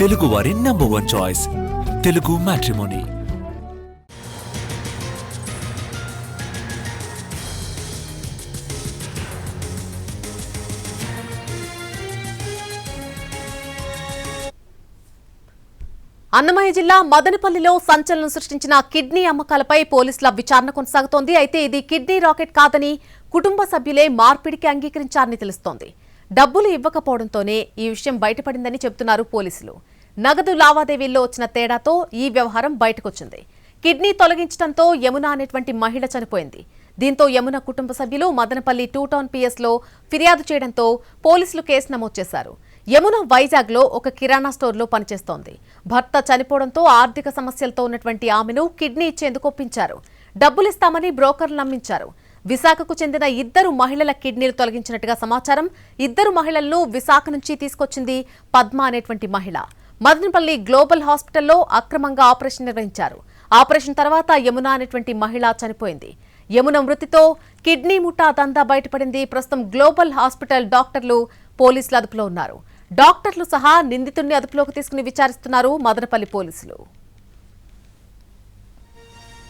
తెలుగువారి number one choice Telugu matrimony Annamayya జిల్లా మదనపల్లిలో సంచలనం సృష్టించిన కిడ్నీ అమ్మకాలపై పోలీసుల విచారణ కొనసాగుతోంది. అయితే ఇది కిడ్నీ రాకెట్ కాదని కుటుంబ సభ్యులే మార్పిడికి అంగీకరించారని తెలుస్తోంది. డబ్బులు ఇవ్వకపోవడంతోనే ఈ విషయం బయటపడిందని చెబుతున్నారు పోలీసులు. నగదు లావాదేవీల్లో వచ్చిన తేడాతో ఈ వ్యవహారం బయటకొచ్చింది. కిడ్నీ తొలగించడంతో యమున అనేటువంటి మహిళ చనిపోయింది. దీంతో యమున కుటుంబ సభ్యులు మదనపల్లి టూ టౌన్ పిఎస్లో ఫిర్యాదు చేయడంతో పోలీసులు కేసు నమోదు చేశారు. యమున వైజాగ్లో ఒక కిరాణా స్టోర్లో పనిచేస్తోంది. భర్త చనిపోవడంతో ఆర్థిక సమస్యలతో ఉన్నటువంటి ఆమెను కిడ్నీ ఇచ్చేందుకు ఒప్పించారు. డబ్బులిస్తామని బ్రోకర్లు నమ్మించారు. విశాఖకు చెందిన ఇద్దరు మహిళల కిడ్నీలు తొలగించినట్టుగా సమాచారం ఇద్దరు మహిళలను విశాఖ నుంచి తీసుకొచ్చింది పద్మ అనేటువంటి మహిళ. మదనపల్లి గ్లోబల్ హాస్పిటల్లో అక్రమంగా ఆపరేషన్ నిర్వహించారు. ఆపరేషన్ తర్వాత యమున అనేటువంటి మహిళ చనిపోయింది. యమున మృతితో కిడ్నీ ముఠా దందా బయటపడింది. ప్రస్తుతం గ్లోబల్ హాస్పిటల్ డాక్టర్లు పోలీసులు అదుపులో ఉన్నారు. డాక్టర్లు సహా నిందితుడిని అదుపులోకి తీసుకుని విచారిస్తున్నారు మదనపల్లి పోలీసులు.